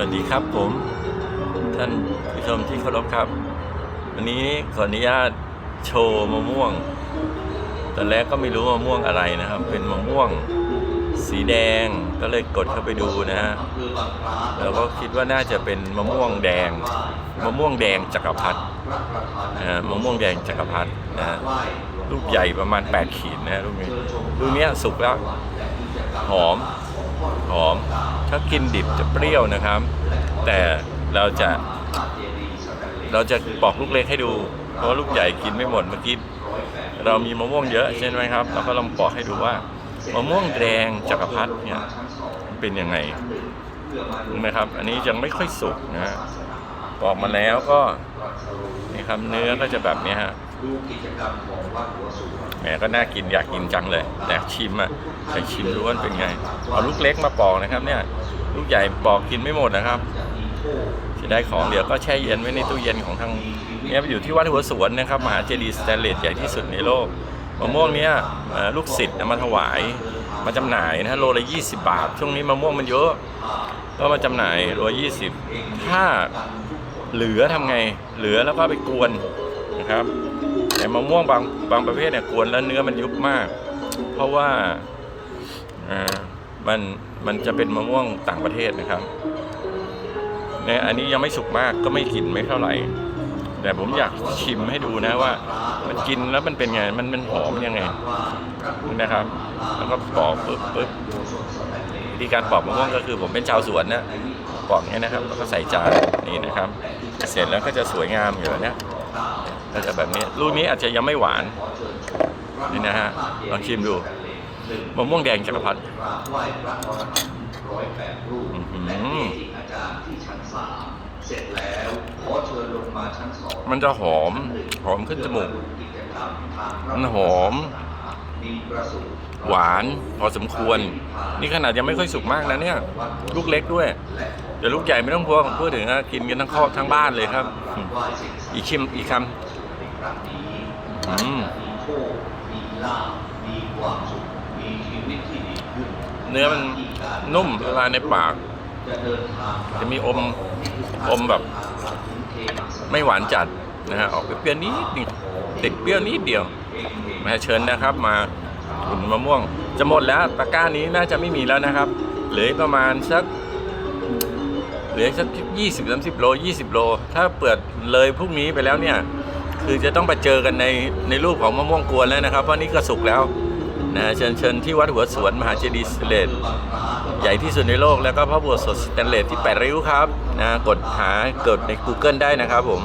วัสดีครับผม ท่านผู้ชมที่เคารพครับ วันนี้ขออนุญาตโชว์มะม่วงตอนแรกก็ไม่รู้มะม่วงอะไรนะครับ เป็นมะม่วงสีแดงก็เลยกดเข้าไปดูนะฮะแล้วก็คิดว่าน่าจะเป็นมะม่วงแดงมะม่วงแดงจักรพรรดิมะม่วงแดงจักรพรรดินะลูกใหญ่ประมาณ 8 ขีดนะลูกนี้ลูกนี้สุกแล้ว หอมหอม ถ้ากินดิบจะเปรี้ยวนะครับ แต่เราจะเราจะปอกลูกเล็กให้ดู เพราะว่าลูกใหญ่กินไม่หมดเมื่อกี้เรามีมะม่วงเยอะใช่ไหมครับเราก็ลองปอกให้ดูว่ามะม่วงแดงจักรพรรดิเนี่ยเป็นยังไงเห็นไหมครับ อันนี้ยังไม่ค่อยสุกนะฮะปอกมาแล้วก็นี่ครับเนื้อก็จะแบบนี้ฮะ ดูกิจกรรมของวัดหัวสูงแหมก็น่ากินอยากกินจังเลยแต่ชิมอะแต่ชิมดูว่าเป็นไงเอาลูกเล็กมาปอกนะครับ เนี่ย ลูกใหญ่ปอกกินไม่หมดนะครับจะได้ของเดี๋ยวก็แช่เย็นไว้ในตู้เย็นของทางเนี่ยอยู่ที่วัดหัวสวนนะครับมหาเจดีย์สแตนเลสใหญ่ที่สุดในโลกมะม่วงเนี้ยลูกศิษย์มาถวายมาจำหน่ายนะฮะโลละ20 บาท ช่วงนี้มะม่วงมันเยอะก็มาจำหน่ายโลละ20ถ้าเหลือทำไงเหลือแล้วก็ไปกวนนะครับ มะม่วงบางบางประเภทเนี่ยกวนแล้วเนื้อมันยุบมาก เพราะว่าอ่ามันมันจะเป็นมะม่วงต่างประเทศนะครับเนี่ยอันนี้ยังไม่สุกมากก็ไม่กลิ่นไม่เท่าไหร่ แต่ผมอยากชิมให้ดูนะว่า มันกินแล้วมันเป็นไงมันมันหอมยังไงนะครับ แล้วก็ปอกปึ๊บปึ๊บวิธีการปอกมะม่วงก็คือผมเป็นชาวสวนนะปอกอย่างนี้ยนะครับแล้วก็ใส่จานนี่นะครับ เสร็จแล้วก็จะสวยงามอยู่แบบเนี้ย ก็จะแบบนี้ลูกนี้อาจจะยังไม่หวานนี่นะฮะลองชิมดูมะม่วงแดงจักรพรรดิกราบไหว้พระอรหันต์ร้อยแปดรูปอื้อาจารย์ที่ชั้นสามเสร็จแล้วขอเชิญลงมาชั้นสองมันจะหอม หอมขึ้นจมูก มันหอม หวานพอสมควร นี่ขนาดยังไม่ค่อยสุกมากนะเนี่ย ลูกเล็กด้วยเดี๋ยวลูกใหญ่ไม่ต้องพวงพูดถึงนะกินกันทั้งครอบทั้งบ้านเลยครับ อีกชิมอีกคำ ในครั้งนี้อืมมีโชคมีลาภมีความสุขมีชีวิตที่ดีขึ้นำเนื้อมันนุ่มละลายในปากจะเดินทางจะมีอมอมแบบ ไม่หวานจัดนะฮะออกเปรี้ยวๆนิดนึงติดเปรี้ยวนิดเดียวมาเชิญนะครับ มาอุดหนุนมะม่วง จะหมดแล้วตะกร้านี้น่าจะไม่มีแล้วนะครับเหลือประมาณสักเหลือสักยี่สิบสามสิบโลยี่สิบโล ถ้าเปิดเลยพรุ่งนี้ไปแล้วเนี่ย คือจะต้องไปเจอกันในในรูปของมะม่วงกวนแล้วนะครับเพราะนี่ก็สุกแล้วนะเชิญเชิญที่วัดหัวสวนมหาเจดีย์สเตนเลสใหญ่ที่สุดในโลกแล้วก็พระบัวสดสแตนเลสที่แปดริ้วครับนะกดหาเกิดใน Google ได้นะครับผม